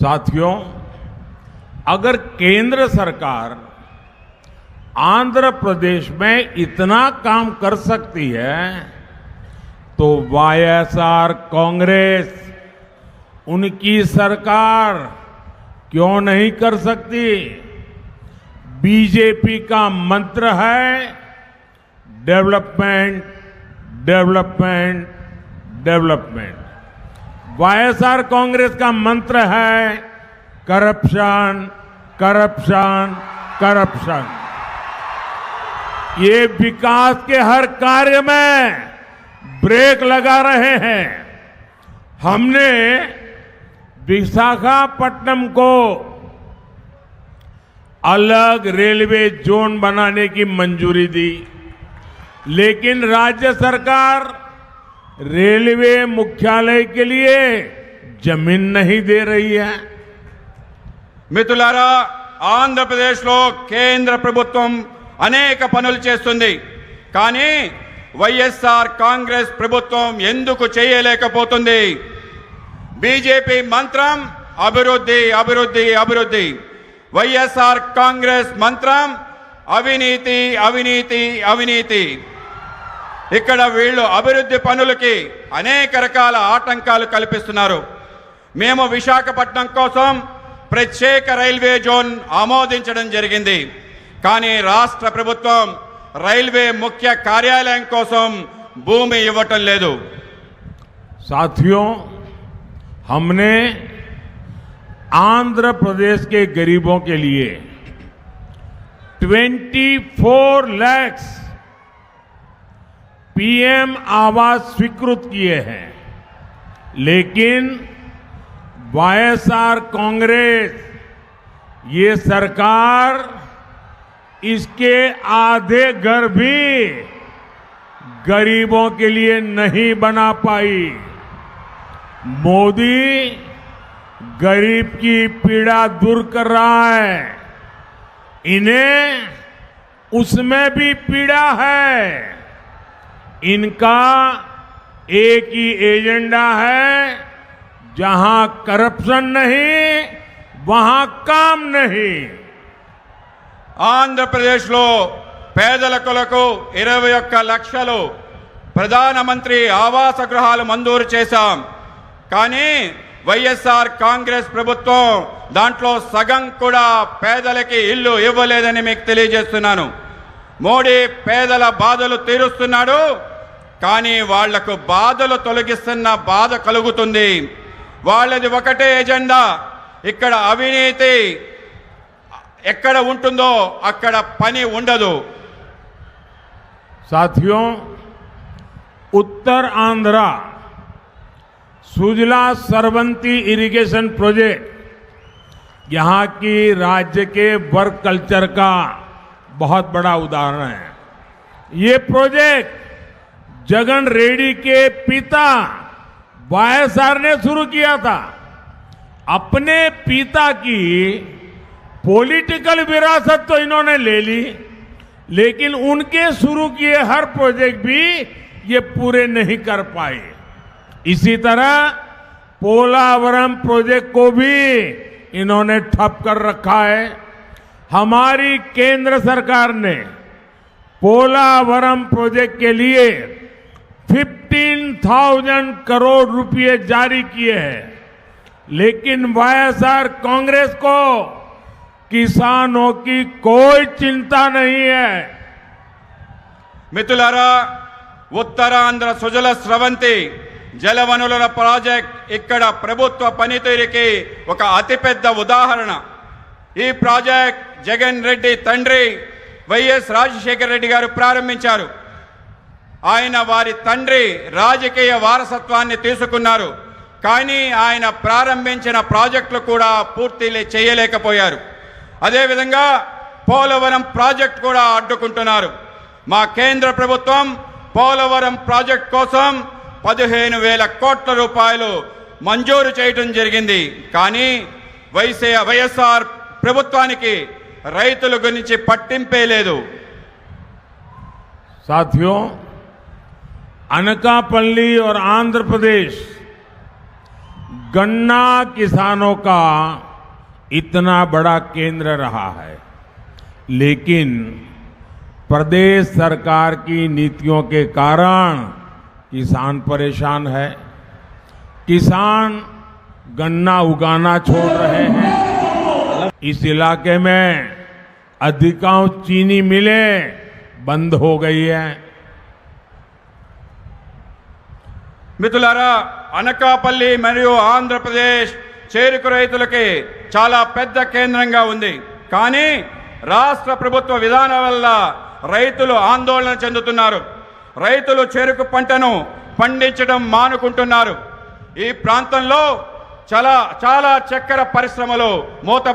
साथियों, अगर केंद्र सरकार आंध्र प्रदेश में इतना काम कर सकती है तो वाईएसआर कांग्रेस, उनकी सरकार क्यों नहीं कर सकती? बीजेपी का मंत्र है, development development development. YSR Congress का मंत्र है, करप्शन करप्शन करप्शन। ये विकास के हर कार्य में ब्रेक लगा रहे हैं। हमने विशाखापट्टनम को अलग रेलवे जोन बनाने की मंजूरी दी, लेकिन राज्य सरकार रेलवे मुख्यालय के लिए जमीन नहीं दे रही है మిత్రులారా ఆంధ్రప్రదేశ్లో కేంద్ర ప్రభుత్వం అనేక పనులు చేస్తుంది కానీ వైఎస్ఆర్ కాంగ్రెస్ ప్రభుత్వం ఎందుకు చేయలేకపోతుంది బీజేపీ మంత్రం అభివృద్ధి అభివృద్ధి అభివృద్ధి వైఎస్ఆర్ కాంగ్రెస్ మంత్రం అవినీతి అవినీతి అవినీతి ఇక్కడ వీళ్ళు అభివృద్ధి పనులకి అనేక రకాల ఆటంకాలు కల్పిస్తున్నారు మేము విశాఖపట్నం కోసం ప్రత్యేక రైల్వే జోన్ ఆమోదించడం జరిగింది కానీ రాష్ట్ర ప్రభుత్వం రైల్వే ముఖ్య కార్యాలయం కోసం భూమి ఇవ్వటం లేదు साथियों हमने आंध्र प्रदेश के गरीबों के लिए 24 लैक्स पीएम आवास स्वीकृत किए हैं, लेकिन वाईएसआर कांग्रेस, ये सरकार इसके आधे घर भी गरीबों के लिए नहीं बना पाई। मोदी गरीब की पीड़ा दूर कर रहा है। इन्हें उसमें भी पीड़ा है। इनका एक ही एजेंडा है जहां करप्शन नहीं वहां काम नहीं ఆంధ్రప్రదేశ్లో పేదల కొరకు ఇరవై ఒక్క లక్షలు ప్రధానమంత్రి ఆవాస గృహాలు మంజూరు చేశాం కానీ వైఎస్ఆర్ కాంగ్రెస్ ప్రభుత్వం దాంట్లో సగం కూడా పేదలకి ఇల్లు ఇవ్వలేదని మీకు తెలియజేస్తున్నాను మోడీ పేదల బాధలు తీరుస్తున్నాడు కానీ వాళ్లకు బాధలు తొలగిస్తున్న బాధ కలుగుతుంది వాళ్ళది ఒకటే ఎజెండా ఇక్కడ అవినీతి ఎక్కడ ఉంటుందో అక్కడ పని ఉండదు साथियों उत्तर आंध्रा सुजला सरवंती इरिगेशन प्रोजेक्ट यहां की राज्य के वर्क कल्चर का बहुत बड़ा उदाहरण है। ये प्रोजेक्ट जगन रेड्डी के पिता वाईएसआर ने शुरू किया था। अपने पिता की पॉलिटिकल विरासत तो इन्होंने ले ली, लेकिन उनके शुरू किए हर प्रोजेक्ट भी ये पूरे नहीं कर पाए। इसी तरह पोलावरम प्रोजेक्ट को भी इन्होंने ठप कर रखा है। हमारी केंद्र सरकार ने पोलावरम प्रोजेक्ट के लिए 15,000 करोड़ रुपए जारी किए हैं लेकिन वाईएसआर कांग्रेस को किसानों की कोई चिंता नहीं है మిత్రులారా ఉత్తరాంధ్ర సుజల స్రవంతి జలవనరుల ప్రాజెక్ట్ ఇక్కడ ప్రభుత్వ పనితీరుకి ఒక అతిపెద్ద ఉదాహరణ ఈ ప్రాజెక్ట్ జగన్ రెడ్డి తండ్రి వైఎస్ రాజశేఖర రెడ్డి గారు ప్రారంభించారు. ఆయన వారి తండ్రి రాజకీయ వారసత్వాన్ని తీసుకున్నారు. కానీ ఆయన ప్రారంభించిన ప్రాజెక్టులు కూడా పూర్తి చేయలేకపోయారు. అదేవిధంగా పోలవరం ప్రాజెక్ట్ కూడా అడ్డుకుంటున్నారు. మా కేంద్ర ప్రభుత్వం పోలవరం ప్రాజెక్ట్ కోసం పదిహేను వేల కోట్ల రూపాయలు మంజూరు చేయడం జరిగింది. కానీ వైసే వైఎస్ఆర్ ప్రభుత్వానికి రైతుల గురించి పట్టింపే లేదు साथियों अनकापल्ली और आंध्र प्रदेश गन्ना किसानों का इतना बड़ा केंद्र रहा है लेकिन प्रदेश सरकार की नीतियों के कारण किसान परेशान है किसान गन्ना उगाना छोड़ रहे हैं इस इलाके में अधिकांश चीनी मिलें बंद हो गई है మిత్రులారా అనకాపల్లి మరియు ఆంధ్రప్రదేశ్ చేరుకు రైతులకి చాలా పెద్ద కేంద్రంగా ఉంది కానీ రాష్ట్ర ప్రభుత్వ విధానం వల్ల రైతులు ఆందోళన చెందుతున్నారు రైతులు చెరుకు పంటను పండించడం మానుకుంటున్నారు ఈ ప్రాంతంలో చాలా చాలా చక్కెర పరిశ్రమలు మూత